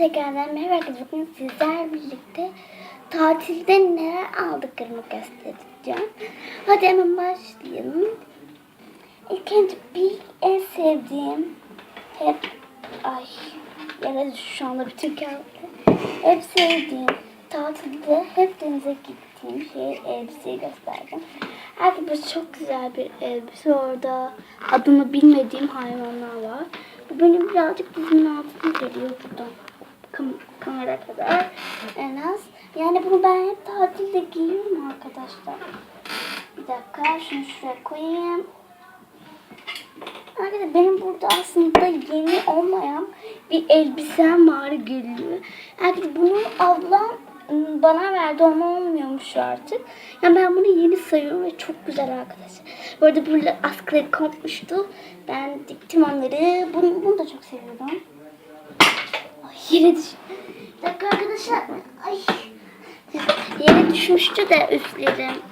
Tekrardan merhaba arkadaşlar. Bugün sizler birlikte tatilde neler aldıklarımı göstereceğim. Hadi hemen başlayalım. İlk önce bir en sevdiğim hep ay yine şu anda bütün kağıtlı. Hep sevdiğim tatilde hep denize gittiğim şey elbiseyi göstereceğim. Herkes bu çok güzel bir elbise orada. Adını bilmediğim hayvanlar var. Bu benim birazcık dizimin altına geliyor buradan kam- kamera kadar en az. Yani bunu ben hep tatilde giyiyorum arkadaşlar. Bir dakika şunu şuraya koyayım. Arkadaşlar benim burada aslında yeni olmayan bir elbisem var geliyor. Arkadaşlar bunu ablam ım, bana verdi ama olmuyormuş artık. Yani ben bunu yeni sayıyorum ve çok güzel arkadaşlar. Bu arada böyle askıları kopmuştu. Ben diktim onları. Bunu, bunu da çok seviyorum. Yere düş. Dakika arkadaşlar. Ay. Yere düşmüştü de üstlerim.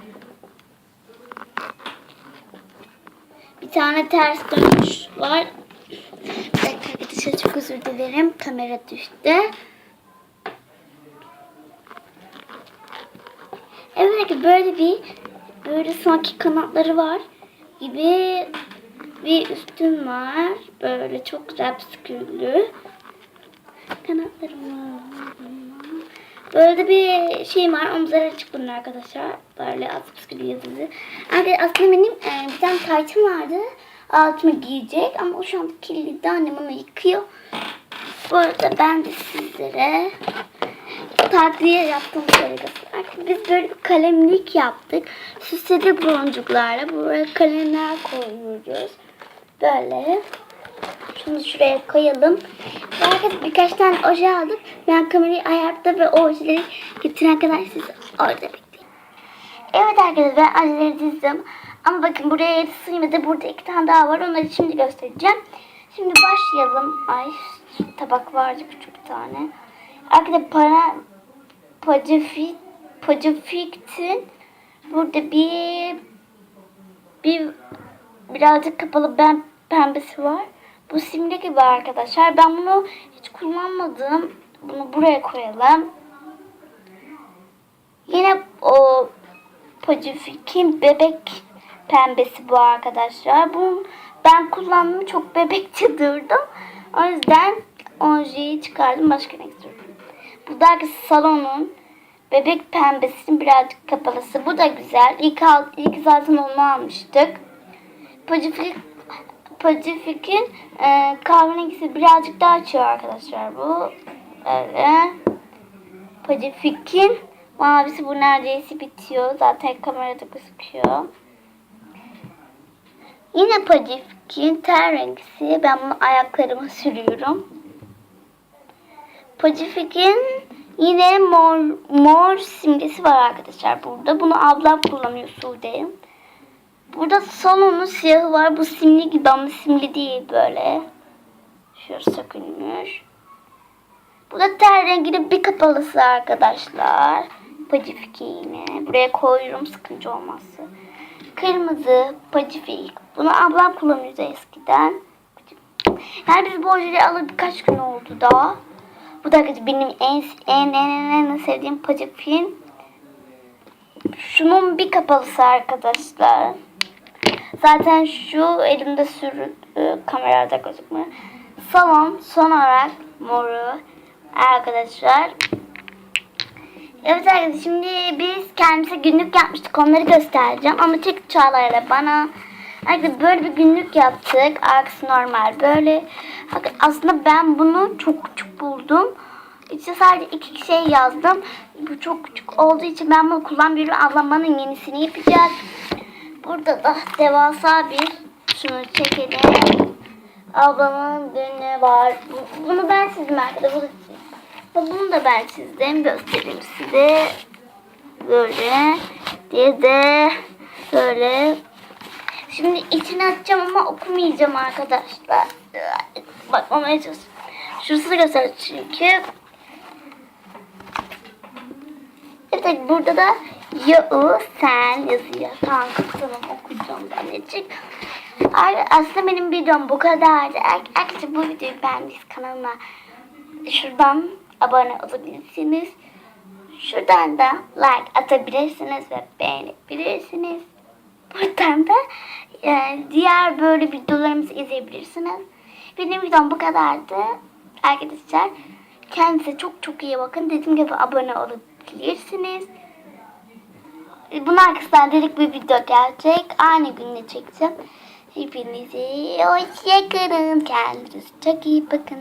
Bir tane ters dönmüş var. Bir dakika arkadaşlar çok özür dilerim. Kamera düştü. Evet böyle bir böyle sanki kanatları var gibi bir üstüm var. Böyle çok güzel püsküllü. Kanatlarım var. Böyle bir şey var. Omuzları açık bunun arkadaşlar. Böyle az püskülü yazılı. Aslında benim e, bir tane taytım vardı. Altıma giyecek ama o şu an kirliydi. Annem onu yıkıyor. Bu arada ben de sizlere tatlıya yaptığım şeyleri göstereyim. Biz böyle bir kalemlik yaptık. Süsledik boncuklarla. Buraya kalemler koyuyoruz. Böyle. Şunu şuraya koyalım. Herkes birkaç tane oje aldık. Ben kamerayı ayarttı ve o ojeleri getiren kadar siz orada bekleyin. Evet arkadaşlar ben ojeleri dizdim. Ama bakın buraya sığmadı. Burada iki tane daha var. Onları şimdi göstereceğim. Şimdi başlayalım. Ay tabak vardı küçük bir tane. Arkadaşlar para Pacifik Pacific'tin burada bir bir birazcık kapalı ben pembesi var. Bu simli gibi arkadaşlar. Ben bunu hiç kullanmadım. Bunu buraya koyalım. Yine o Pacific'in bebek pembesi bu arkadaşlar. Bunu ben kullandım. Çok bebekçe durdum. O yüzden ojeyi çıkardım. Başka renk sürdüm. Bu da salonun bebek pembesinin birazcık kapalısı. Bu da güzel. İlk, al, ilk zaten onu almıştık. Pacific Pacific'in e, kahverengisi birazcık daha açıyor arkadaşlar bu. Öyle. Pacific'in mavisi bu neredeyse bitiyor. Zaten kamerada gözüküyor. Yine Pacific'in ten rengisi. Ben bunu ayaklarıma sürüyorum. Pacific'in yine mor, mor simgesi var arkadaşlar burada. Bunu ablam kullanıyor Sude'nin. Burada salonun siyahı var. Bu simli gibi ama simli değil böyle. Şurası sökülmüş. Bu da ter renginin bir kapalısı arkadaşlar. Pacifik yine. Buraya koyuyorum sıkıntı olmazsa. Kırmızı pacifik. Bunu ablam kullanıyordu eskiden. Yani biz bu ojeleri alıp birkaç gün oldu daha. Bu da benim en en en en, en sevdiğim pacifiğin. Şunun bir kapalısı arkadaşlar. Zaten şu elimde sürü kamerada gözükmüyor. Salon son olarak moru arkadaşlar. Evet arkadaşlar şimdi biz kendimize günlük yapmıştık. Onları göstereceğim. Ama tek Çağla'yla bana Arkadaşlar böyle bir günlük yaptık. Arkası normal. Böyle aslında ben bunu çok küçük buldum. İçine sadece iki şey yazdım. Bu çok küçük olduğu için ben bunu kullanmıyorum. Ablamın yenisini yapacağız. Burada da devasa bir şunu çekelim. Ablamın günü var. Bu- Bunu ben çizdim arkadaşlar. Bunu, da ben çizdim. Göstereyim size. Böyle. Diye de böyle. Şimdi içine atacağım ama okumayacağım arkadaşlar. Bakmamaya çalışıyorum. Şurası göster çünkü. Evet burada da Yağız sen yazıyor. Tamam tamam okuyacağım annecik. Ay, Aslında benim videom bu kadardı. Arkadaşlar bu videoyu beğendiyseniz kanalıma şuradan abone olabilirsiniz. Şuradan da like atabilirsiniz ve beğenebilirsiniz. Buradan da e, diğer böyle videolarımızı izleyebilirsiniz. Benim videom bu kadardı. Arkadaşlar kendinize çok çok iyi bakın. Dediğim gibi abone olabilirsiniz. Bunun arkasından dedik bir video gelecek. Aynı günde çekeceğim. Hepinize hoşçakalın. Kendinize çok iyi bakın.